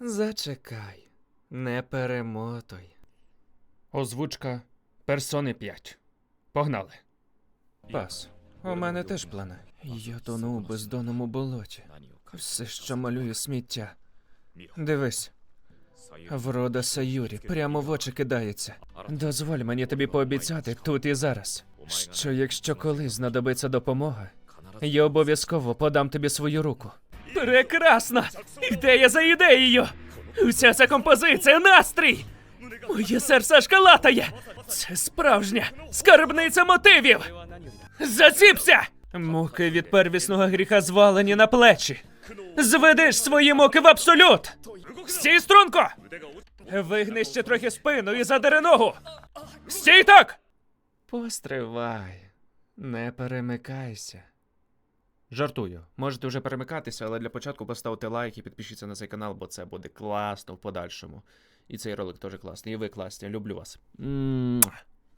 Зачекай, не перемотуй. Озвучка персони 5. Погнали. Пас. У мене теж плани. Я тону у бездонному болоті. Все, що малює сміття. Дивись. Врода Саюрі прямо в очі кидається. Дозволь мені тобі пообіцяти тут і зараз, що якщо колись знадобиться допомога, я обов'язково подам тобі свою руку. Прекрасно! Ідея за ідеєю! Уся ця композиція настрій! Моє серце аж калатає! Це справжня скарбниця мотивів! Заціпся! Муки від первісного гріха звалені на плечі. Зведеш свої муки в абсолют! Стій струнко! Вигни ще трохи спину і задери ногу! Стій так! Постривай, не перемикайся. Жартую. Можете вже перемикатися, але для початку поставте лайк і підпишіться на цей канал, бо це буде класно в подальшому. І цей ролик теж класний, і ви класні. Люблю вас.